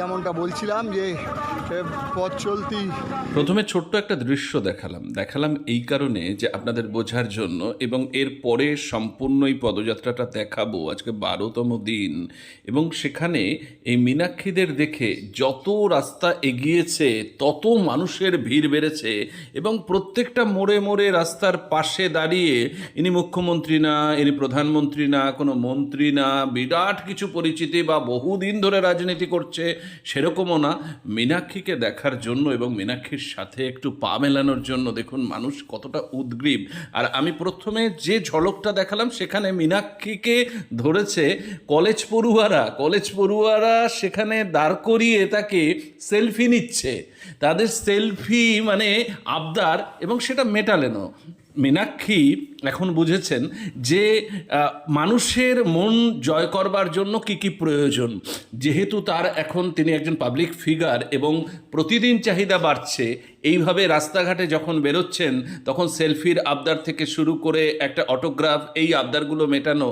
যেমনটা বলছিলাম যে পথ চলতি প্রথমে ছোট্ট একটা দৃশ্য দেখালাম। দেখালাম এই কারণে যে আপনাদের বোঝার জন্য এবং এর পরে সম্পূর্ণ এই পদযাত্রাটা দেখাবো। আজকে বারোতম দিন এবং সেখানে এই মীনাক্ষীদের দেখে যত রাস্তা এগিয়েছে, তত মানুষের ভিড় বেড়েছে এবং প্রত্যেকটা মোড়ে মোড়ে রাস্তার পাশে দাঁড়িয়ে ইনি মুখ্যমন্ত্রী না, ইনি প্রধানমন্ত্রী না, কোনো মন্ত্রী না, বিরাট কিছু পরিচিতি বা বহুদিন ধরে রাজনীতি করছে সেরকমও না, মীনাক্ষীকে দেখার জন্য এবং মীনাক্ষীর সাথে একটু পা মেলানোর জন্য দেখুন মানুষ কতটা উদ্গ্রীব। আর আমি প্রথমে যে ঝলকটা দেখালাম সেখানে মীনাক্ষীকে ধরেছে কলেজ পড়ুয়ারা কলেজ পড়ুয়ারা সেখানে দাঁড় করিয়ে তাকে সেলফি নিচ্ছে। তাদের সেলফি মানে আবদার এবং সেটা মেটালেনও। মীনাক্ষী এখন বুঝেছেন যে মানুষের মন জয় করবার জন্য কি কি প্রয়োজন। যেহেতু তার এখন তিনি একজন পাবলিক ফিগার এবং প্রতিদিন চাহিদা বাড়ছে, এইভাবে রাস্তাঘাটে যখন বেরোচ্ছেন, তখন সেলফির আবদার থেকে শুরু করে একটা অটোগ্রাফ এই আবদারগুলো মেটানো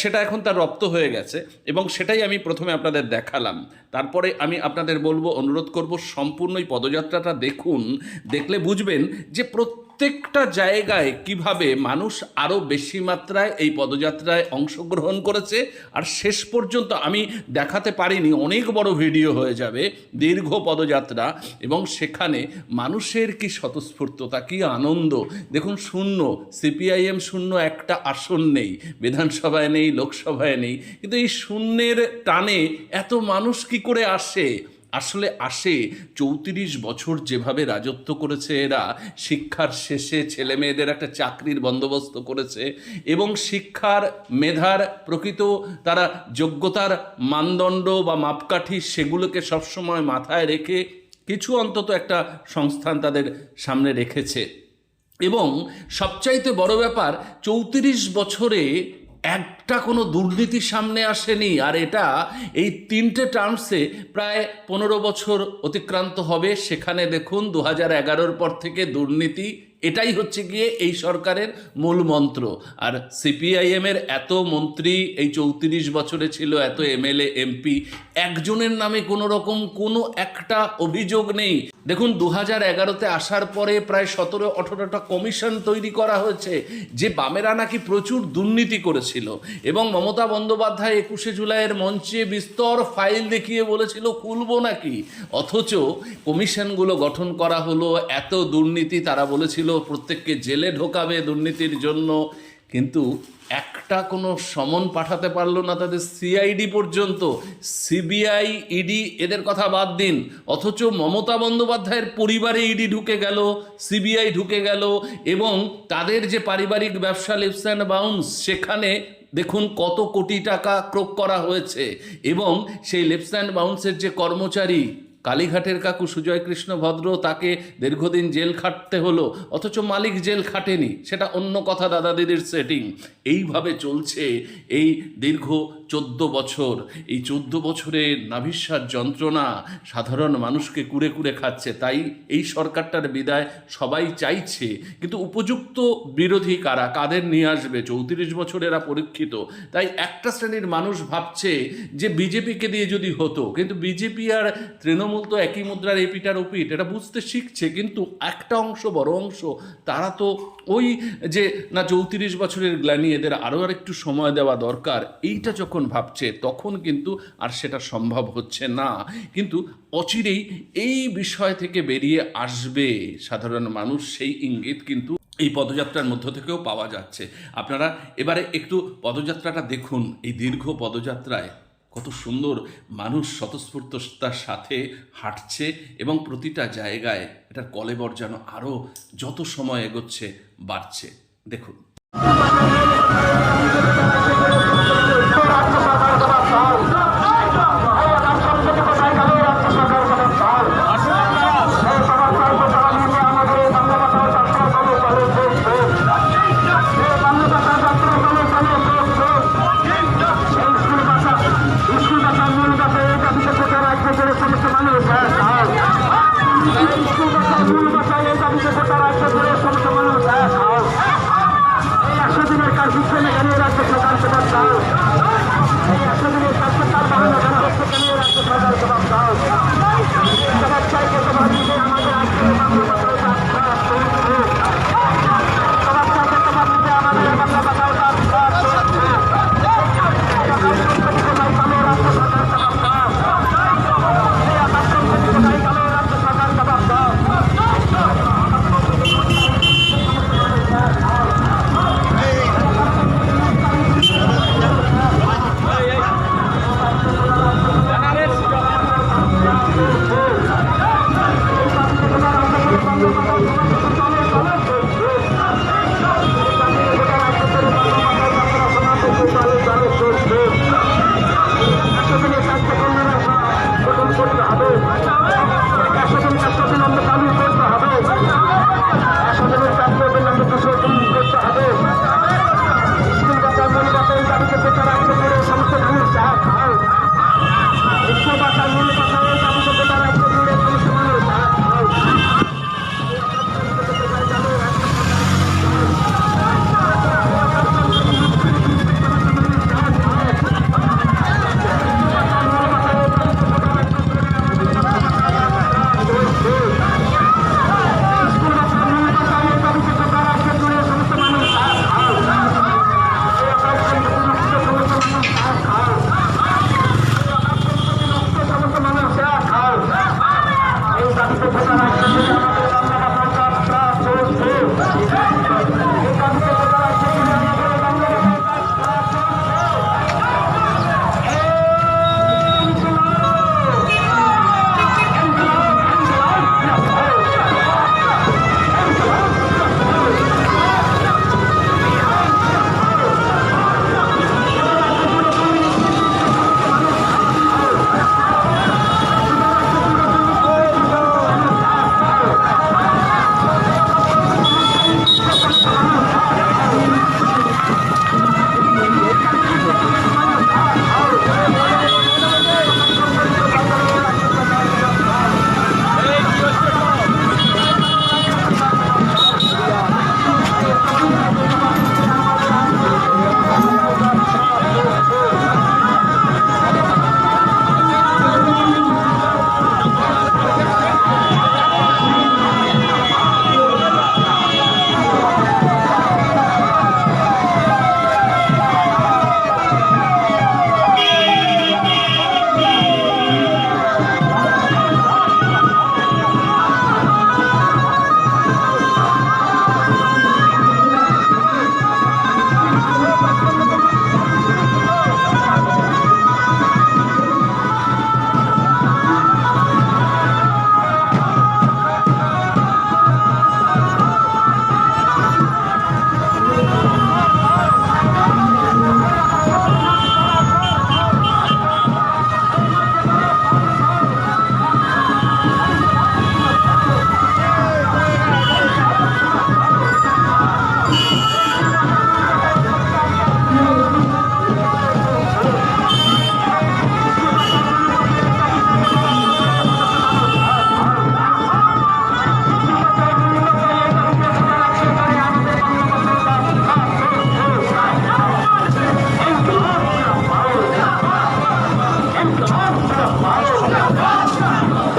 সেটা এখন তার রপ্ত হয়ে গেছে এবং সেটাই আমি প্রথমে আপনাদের দেখালাম। তারপরে আমি আপনাদের বলব, অনুরোধ করব, সম্পূর্ণ এই পদযাত্রাটা দেখুন, দেখলে বুঝবেন যে প্রত্যেকটা জায়গায় কীভাবে মানুষ আরও বেশি মাত্রায় এই পদযাত্রায় অংশগ্রহণ করেছে, আর শেষ পর্যন্ত আমি দেখাতে পারিনি, অনেক বড় ভিডিও হয়ে যাবে, দীর্ঘ পদযাত্রা, এবং সেখানে মানুষের কি স্বতঃস্ফূর্ততা, কি আনন্দ। দেখুন, শূন্য, সিপিআইএম শূন্য একটা আসন নেই, বিধানসভায় নেই, লোকসভায় নেই, কিন্তু এই শূন্যের টানে এত মানুষ কি করে আসে? আসলে আসে চৌত্রিশ বছর যেভাবে রাজত্ব করেছে এরা, শিক্ষার শেষে ছেলে মেয়েদের একটা চাকরির বন্দোবস্ত করেছে এবং শিক্ষার মেধার প্রকৃত তারা যোগ্যতার মানদণ্ড বা মাপকাঠি সেগুলোকে সবসময় মাথায় রেখে কিছু অন্তত একটা সংস্থান তাদের সামনে রেখেছে। এবং সবচাইতে বড় ব্যাপার, চৌত্রিশ বছরে একটা কোনো দুর্নীতি সামনে আসেনি, আর এটা এই তিনটে টার্মসে প্রায় পনেরো বছর অতিক্রান্ত হবে। সেখানে দেখুন দু হাজার এগারোর পর থেকে দুর্নীতি, এটাই হচ্ছে গিয়ে এই সরকারের মূল মন্ত্র। আর সিপিআইএমের এত মন্ত্রী এই চৌত্রিশ বছরে ছিল, এত এমএলএ এমপি একজনের নামে কোনো রকম কোনো একটা অভিযোগ নেই। দেখুন দু হাজার এগারোতে আসার পরে প্রায় সতেরো, আঠেরোটা কমিশন তৈরি করা হয়েছে, যে বামেরা নাকি প্রচুর দুর্নীতি করেছিল। এবং মমতা বন্দ্যোপাধ্যায় একুশে জুলাইয়ের মঞ্চে বিস্তর ফাইল দেখিয়ে বলেছিল, খুলবো নাকি? অথচ কমিশনগুলো গঠন করা হলো, এত দুর্নীতি, তারা বলেছিল, প্রত্যেককে জেলে ঢোকাবে দুর্নীতির জন্য। কিন্তু একটা কোনো সমন পাঠাতে পারল না তাদের সিআইডি পর্যন্ত। সিবিআই ইডি এদের কথা বাদ দিন। অথচ মমতা বন্দ্যোপাধ্যায়ের পরিবারে ইডি ঢুকে গেল সিবিআই ঢুকে গেল, এবং তাদের যে পারিবারিক ব্যবসা লিপস অ্যান্ড বাউন্স সেখানে দেখুন কত কোটি টাকা ক্রোক করা হয়েছে। এবং সেই লিপস অ্যান্ড বাউন্সের যে কর্মচারী কালীঘাটের কাকু সুজয় কৃষ্ণ ভদ্র তাকে দীর্ঘদিন জেল খাটতে হলো, অথচ মালিক জেল খাটেনি, সেটা অন্য কথা দাদা দিদির সেটিং এইভাবে চলছে এই দীর্ঘ চোদ্দ বছর। এই চোদ্দ বছরে নাভিশ্বাস যন্ত্রণা সাধারণ মানুষকে কুড়ে কুড়ে খাচ্ছে। তাই এই সরকারটার বিদায় সবাই চাইছে। কিন্তু উপযুক্ত বিরোধী কারা? কাদের নিয়ে আসবে? চৌত্রিশ বছর এরা পরীক্ষিত। তাই একটা শ্রেণির মানুষ ভাবছে যে বিজেপিকে দিয়ে যদি হতো। কিন্তু বিজেপি আর তৃণমূল তো একই মুদ্রার এপিটার ওপিট এটা বুঝতে শিখছে। কিন্তু একটা অংশ, বড় অংশ, তারা তো ওই যে না চৌত্রিশ বছরের গ্লানি, এদের আরও আর একটু সময় দেওয়া দরকার, এইটা যখন ভাবছে, তখন কিন্তু আর সেটা সম্ভব হচ্ছে না। কিন্তু অচিরেই এই বিষয় থেকে বেরিয়ে আসবে সাধারণ মানুষ, সেই ইঙ্গিত কিন্তু এই পদযাত্রার মধ্য থেকেও পাওয়া যাচ্ছে। আপনারা এবারে একটু পদযাত্রাটা দেখুন, এই দীর্ঘ পদযাত্রায়। কত সুন্দর মানুষ স্বতঃস্ফূর্তার সাথে হাঁটছে এবং প্রতিটা জায়গায় এটার কলেবর যেন আরও যত সময় এগোচ্ছে, বাড়ছে। দেখুন।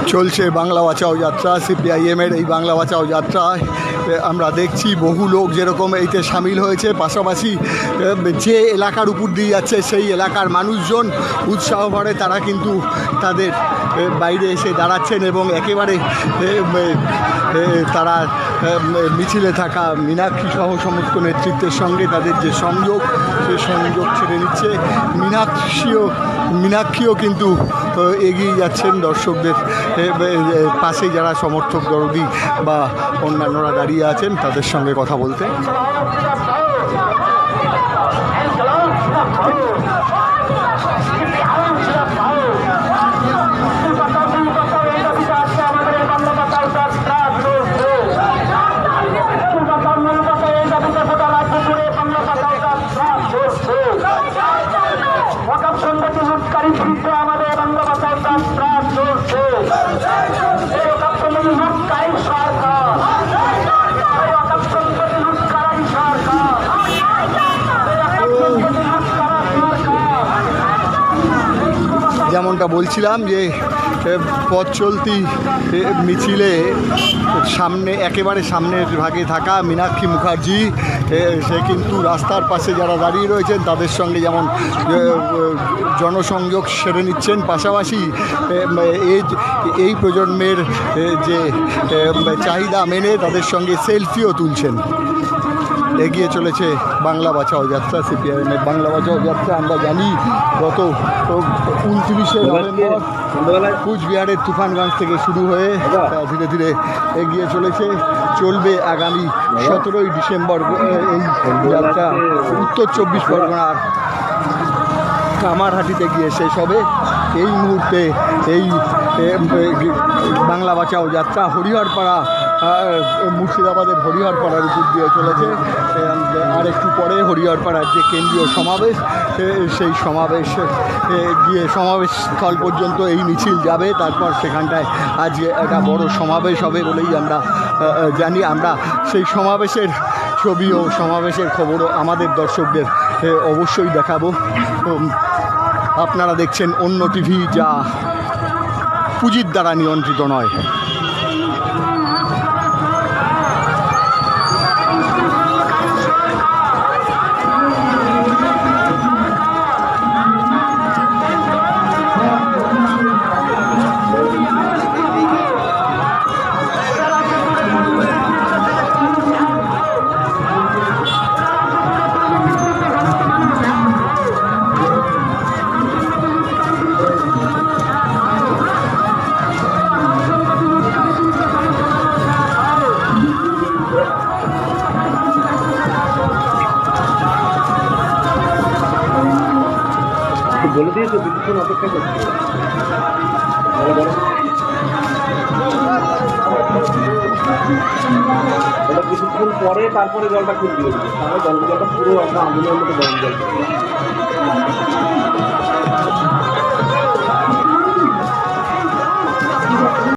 চলছে বাংলা বাঁচাও যাত্রা সিপিআইএমের এই বাংলা বাঁচাও যাত্রায় আমরা দেখছি বহু লোক যেরকম এইতে সামিল হয়েছে, পাশাপাশি যে এলাকার উপর দিয়ে যাচ্ছে সেই এলাকার মানুষজন উৎসাহ ভরে তারা কিন্তু তাদের বাইরে এসে দাঁড়াচ্ছেন এবং একেবারে তারা মিছিলে থাকা মীনাক্ষী সহ সমস্ত নেতৃত্বের সঙ্গে তাদের যে সংযোগ সেই সংযোগ ছেড়ে নিচ্ছে মীনাক্ষীও মীনাক্ষীও কিন্তু এগিয়ে যাচ্ছেন দর্শকদের। পাশে যারা সমর্থক দরদি বা অন্যান্যরা দাঁড়িয়ে আছেন, তাদের সঙ্গে কথা বলতে। যেমনটা বলছিলাম যে পথ চলতি মিছিলে সামনে, একেবারে সামনের ভাগে থাকা মীনাক্ষী মুখার্জি সে কিন্তু রাস্তার পাশে যারা দাঁড়িয়ে রয়েছেন, তাদের সঙ্গে যেমন জনসংযোগ সেরে নিচ্ছেন। পাশাপাশি এই এই প্রজন্মের যে চাহিদা মেনে তাদের সঙ্গে সেলফিও তুলছেন। এগিয়ে চলেছে বাংলা বাঁচাও যাত্রা সিপিআইএমের বাংলা বাঁচাও যাত্রা আমরা জানি গত উনত্রিশে নভেম্বর কুচবিহারের তুফানগঞ্জ থেকে শুরু হয়ে ধীরে ধীরে এগিয়ে চলেছে। চলবে আগামী সতেরোই ডিসেম্বর এই যাত্রা। উত্তর চব্বিশ পরগনার কামারহাটিতে গিয়ে শেষ হবে। এই মুহূর্তে এই বাংলা বাঁচাও যাত্রা হরিহরপাড়া মুর্শিদাবাদের হরিহরপাড়ার উপর দিয়ে চলেছে। আর একটু পরে হরিহরপাড়ার যে কেন্দ্রীয় সমাবেশ সেই সমাবেশ গিয়ে সমাবেশ স্থল পর্যন্ত এই মিছিল যাবে। তারপর সেখানটায় আজকে একটা বড় সমাবেশ হবে বলেই আমরা জানি। আমরা সেই সমাবেশের ছবি ও সমাবেশের খবরও আমাদের দর্শকদের অবশ্যই দেখাবো। আপনারা দেখছেন অন্য টিভি যা পুঁজির দ্বারা নিয়ন্ত্রিত নয়। বলে দিয়েছ কিছুক্ষণ অপেক্ষা করছি। কিছুক্ষণ পরে তারপরে জলটা খুব দিয়ে দিচ্ছে তাহলে জল জলটা পুরো একটা আগুনের মতো গরম জল।